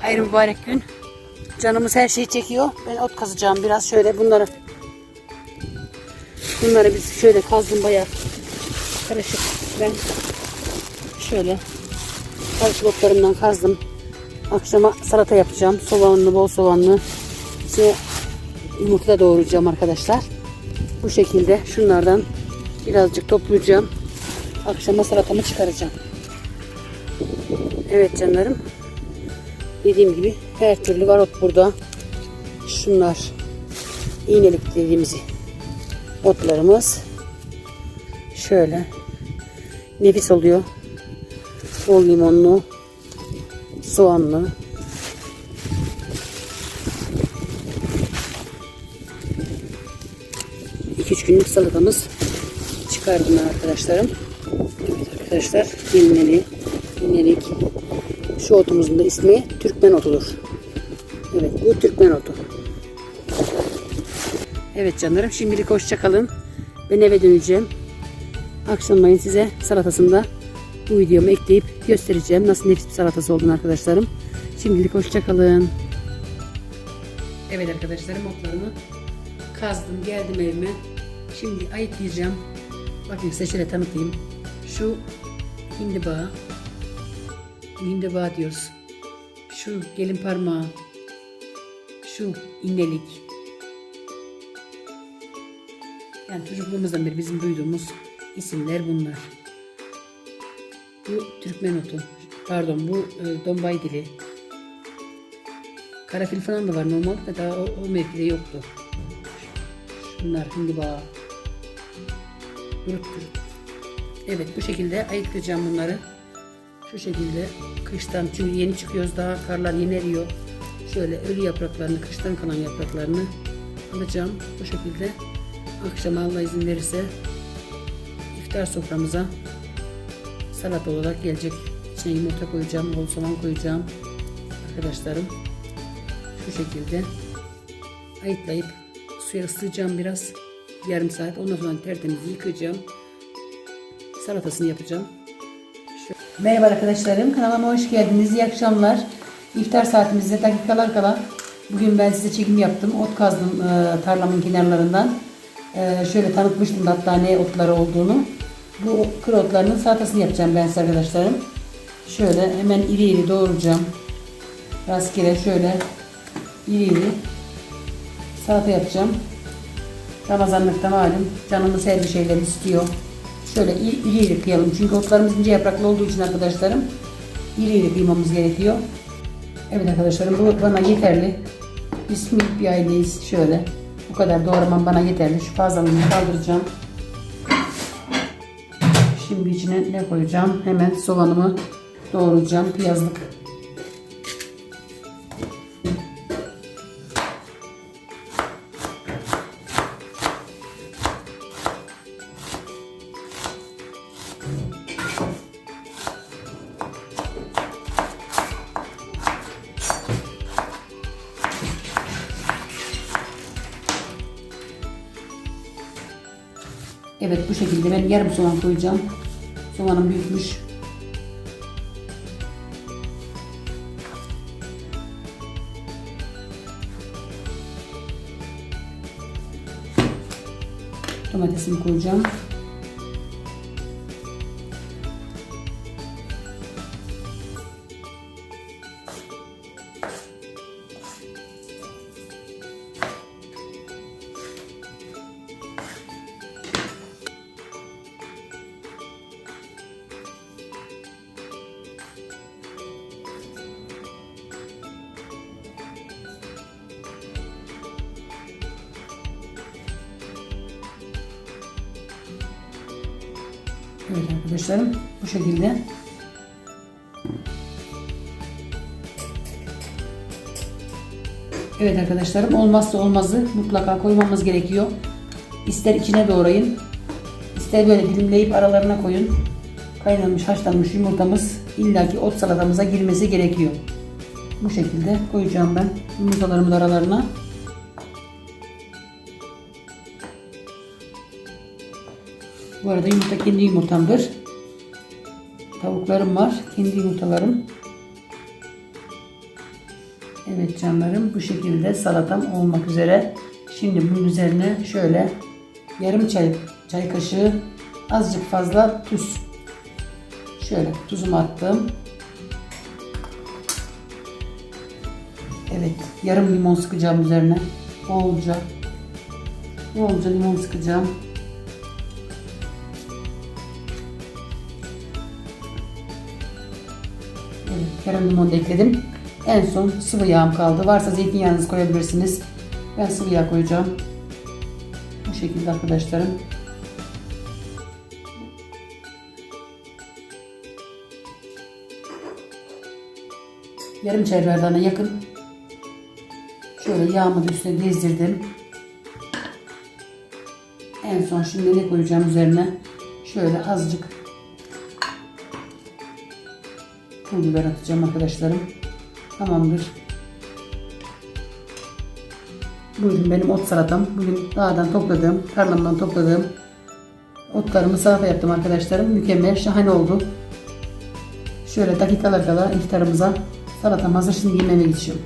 Hayır mübarek gün. Canımız her şeyi çekiyor. Ben ot kazacağım biraz şöyle bunları. Bunları biz şöyle kazdım bayağı karışık. Ben şöyle karışık otlarımdan kazdım. Akşama salata yapacağım. Soğanlı, bol soğanlı. İçine yumurta doğrayacağım arkadaşlar. Bu şekilde şunlardan birazcık toplayacağım. Akşama salatamı çıkaracağım. Evet canlarım. Dediğim gibi her türlü var ot burada. Şunlar iğnelik dediğimiz otlarımız. Şöyle nefis oluyor. Bol limonlu, soğanlı. İki üç günlük salatamız çıkardım arkadaşlarım. Evet arkadaşlar dinleli, dinlelik. Şu otumuzun da ismi Türkmen otudur. Evet bu Türkmen otu. Evet canlarım şimdilik hoşça kalın. Ben eve döneceğim. Akşamleyin size salatasında bu videomu ekleyip göstereceğim. Nasıl nefis bir salatası olduğunu arkadaşlarım. Şimdilik hoşça kalın. Evet arkadaşlarım otlarımı kazdım geldim evime. Şimdi ayıklayacağım. Bakın size şöyle tanıtayım. Şu hindiba. Hindiba diyoruz. Şu gelin parmağı. Şu innelik. Yani çocukluğumuzdan beri bizim duyduğumuz isimler bunlar. Bu Türkmen otu. Pardon bu e, Dombay dili. Karafil falan da var normalde daha o, o mevkide yoktu. Şunlar hindiba. Grup grup. Evet bu şekilde ayıklayacağım bunları. Şu şekilde kıştan çünkü yeni çıkıyoruz daha karlar yeni eriyor. Şöyle ölü yapraklarını kıştan kalan yapraklarını alacağım. Bu şekilde akşama Allah izin verirse iftar soframıza salata olarak gelecek. İçine yumurta koyacağım, bol soğan koyacağım. Arkadaşlarım şu şekilde ayıklayıp suya ısıtacağım biraz. Yarım saat. Ondan sonra tertemiz yıkayacağım. Salatasını yapacağım. Merhaba arkadaşlarım. Kanalıma hoş geldiniz. İyi akşamlar. İftar saatimizde dakikalar kala bugün ben size çekim yaptım. Ot kazdım e, tarlamın kenarlarından. E, şöyle tanıtmıştım hatta ne otları olduğunu. Bu kır otlarının salatasını yapacağım ben size arkadaşlarım. Şöyle hemen iri iri doğrayacağım. Rastgele şöyle iri iri salata yapacağım. Ramazanlıkta malum canımız her bir şeyler istiyor. Şöyle iri iri, kıyalım. Çünkü otlarımız ince yapraklı olduğu için arkadaşlarım iri iri kıymamız gerekiyor. Evet arkadaşlarım bu bana yeterli. Biz minik bir aileyiz. Şöyle. Bu kadar doğramam bana yeterli. Şu fazlalığını kaldıracağım. Şimdi içine ne koyacağım? Hemen soğanımı doğrayacağım. Piyazlık. Evet bu şekilde ben yarım soğan koyacağım. Soğanım büyükmüş. Domatesimi koyacağım. Evet arkadaşlarım bu şekilde. Evet arkadaşlarım olmazsa olmazı mutlaka koymamız gerekiyor. İster içine doğrayın, ister böyle dilimleyip aralarına koyun. Kaynanmış haşlanmış yumurtamız illaki ot salatamıza girmesi gerekiyor. Bu şekilde koyacağım ben yumurtalarımın aralarına. Bu arada yumurta kendi yumurtamdır. Tavuklarım var. Kendi yumurtalarım. Evet canlarım bu şekilde salatam olmak üzere. Şimdi bunun üzerine şöyle yarım çay çay kaşığı azıcık fazla tuz. Şöyle tuzumu attım. Evet yarım limon sıkacağım üzerine. Bolca. Bolca limon sıkacağım. Evet, yarım da ekledim. En son sıvı yağım kaldı. Varsa zeytinyağınızı koyabilirsiniz. Ben sıvı yağ koyacağım. Bu şekilde arkadaşlarım. Yarım çay bardağına yakın. Şöyle yağımı üstüne gezdirdim. En son şimdi ne koyacağım üzerine? Şöyle azıcık pul atacağım arkadaşlarım. Tamamdır. Bugün benim ot salatam. Bugün dağdan topladığım, tarlamdan topladığım otlarımı salata yaptım arkadaşlarım. Mükemmel, şahane oldu. Şöyle dakikalar kala iftarımıza salatam hazır. Şimdi yemeğe geçiyorum.